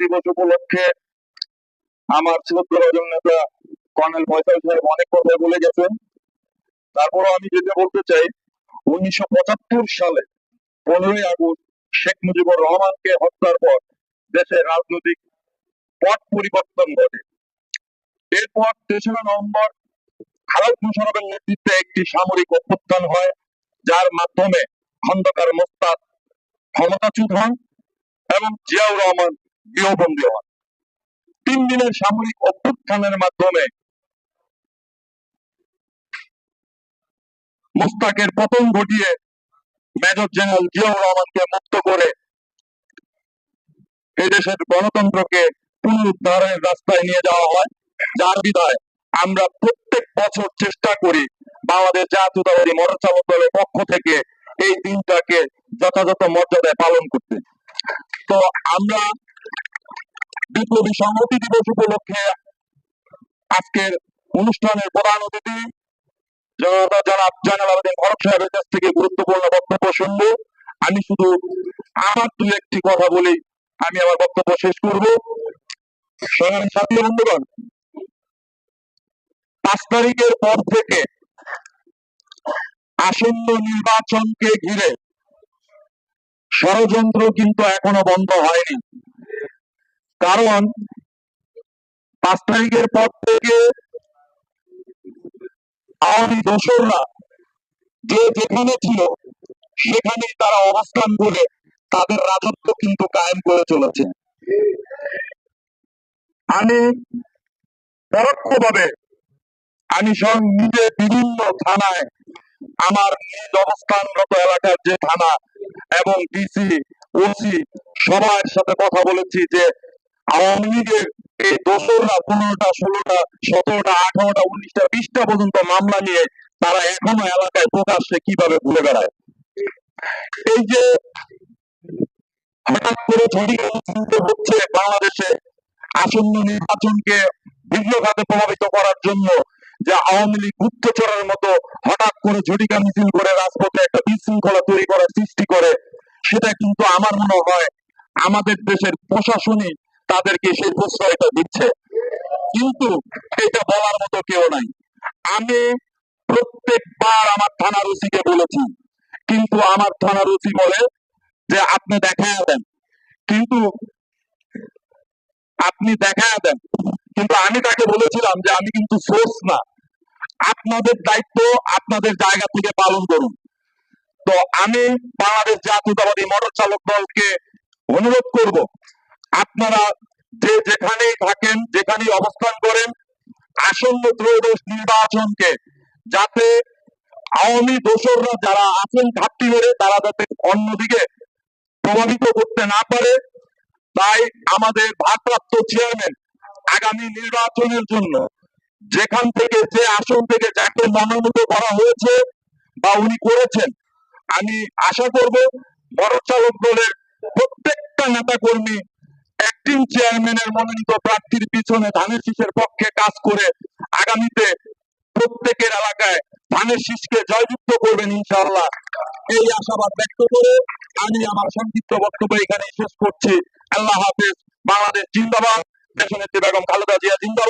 দিবস উপলক্ষে আমার শ্রদ্ধাভাজন নেতা কর্নেল ফয়সাল সাহেব অনেক কথা বলে গেছেন। তারপরও আমি যেটা বলতে চাই, উনিশশো পঁচাত্তর সালে পনেরোই আগস্ট শেখ মুজিবুর রহমানকে হত্যার পর দেশের রাজনৈতিক পট পরিবর্তন ঘটে। এরপর তেসরা নভেম্বর খালেদ মোশারফের নেতৃত্বে একটি সামরিক অভ্যুত্থান হয়, যার মাধ্যমে খন্দকার মোস্তাদ ক্ষমতাচ্যুত হন এবং জিয়াউর রহমান গৃহবন্দী হন তিন দিনের সামরিক অভ্যুত্থানের মাধ্যমে মোস্তাকের পতন ঘটিয়ে মেজর জেনারেল জিয়াউর রহমানকে মুক্ত করে এদেশের গণতন্ত্রকে পুনরুদ্ধারের রাস্তায় নিয়ে যাওয়া হয়। যার বিধায় আমরা প্রত্যেক বছর চেষ্টা করি বাংলাদেশ জাতীয়তাবাদী মোটর চালক দলের পক্ষ থেকে এই দিনটাকে যথাযথ মর্যাদায় পালন করতে। তো আমরা বিপ্লবী সংহতি দিবস উপলক্ষে আজকের অনুষ্ঠানের প্রধান অতিথি জনাব ফারুক সাহেবের কাছ থেকে গুরুত্বপূর্ণ বক্তব্য আমি শুধু আমার দু একটি কথা বলি, আমি আমার বক্তব্য শেষ করব। বন্ধুগণ, পাঁচ তারিখের পর থেকে আসন্ন নির্বাচনকে ঘিরে ষড়যন্ত্র কিন্তু এখনও বন্ধ হয়নি। কারণ পাঁচ তারিখের পর থেকে আওয়ামী দোসররা যে যেখানে ছিল, সেখানেই তারা অবস্থান করে তাদের রাজত্ব কিন্তু কায়েম করে চলেছে। আমি পরোক্ষভাবে আমি স্বয়ং নিজে বিভিন্ন থানায় আমার নিজ অবস্থানগত এলাকার যে থানা এবং ডিসি, ওসি সবার সাথে কথা বলেছি যে আওয়ামী লীগের দোসররা পনেরোটা, ষোলোটা, সতেরোটা, আঠারোটা, উনিশটা, বিশটা পর্যন্ত মামলা নিয়ে তারা এখনও এলাকায় প্রকাশ্যে কীভাবে ঘুরে বেড়ায়? এই যে হঠাৎ করে হচ্ছে বাংলাদেশে আসন্ন নির্বাচনকে ভিন্নভাবে প্রভাবিত করার জন্য যে আওয়ামী লীগ গুপ্তচরের মতো হঠাৎ করে ঝটিকা মিছিল করে রাজপথে একটা বিশৃঙ্খলা তৈরি করার সৃষ্টি করে, সেটা কিন্তু আমার মনে হয় আমাদের দেশের প্রশাসনই তাদেরকে সেই প্রশ্রয়টা দিচ্ছে। কিন্তু এটা বলার মতো কেউ নাই। আমি প্রত্যেকবার আমার থানার ওসিকে বলেছি, কিন্তু আমার থানার ওসি বলে যে আপনি দেখা দেন। কিন্তু আপনি দেখা দেন। কিন্তু আমি তাকে বলেছিলাম যে আমি কিন্তু সোর্স না। আপনাদের দায়িত্ব আপনাদের জায়গা থেকে পালন করুন। তো আমি বাংলাদেশ জাতীয়তাবাদী মোটর চালক দলকে অনুরোধ করব আপনারা যে যেখানেই থাকেন, যেখানেই অবস্থান করেন, আসন্ন ত্রয়োদশ নির্বাচনকে যাতে আওয়ামী দোসররা যারা আছেন ঘাটতি মেরে, তারা যাতে অন্যদিকে প্রভাবিত করতে না পারে, তাই আমাদের ভারপ্রাপ্ত চেয়ারম্যান আগামী নির্বাচনের জন্য যেখান থেকে যে আসন থেকে যাকে মনোনীত করা হয়েছে বা উনি করেছেন, আমি আশা করব বড় চালক দলের প্রত্যেকটা নেতা কর্মী অ্যাক্টিং চেয়ারম্যানের মনোনীত প্রার্থীর পিছনে ধানের শীষের পক্ষে কাজ করে আগামীতে প্রত্যেকের এলাকায় ধানের শীষকে জয়যুক্ত করবেন ইনশাআল্লাহ। এই আশাবাদ ব্যক্ত করে আমি আমার সংক্ষিপ্ত বক্তব্য এখানে শেষ করছি। আল্লাহ হাফেজ। বাংলাদেশ জিন্দাবাদ। দেশনেত্রী বেগম খালেদা জিয়া জিন্দাবাদ।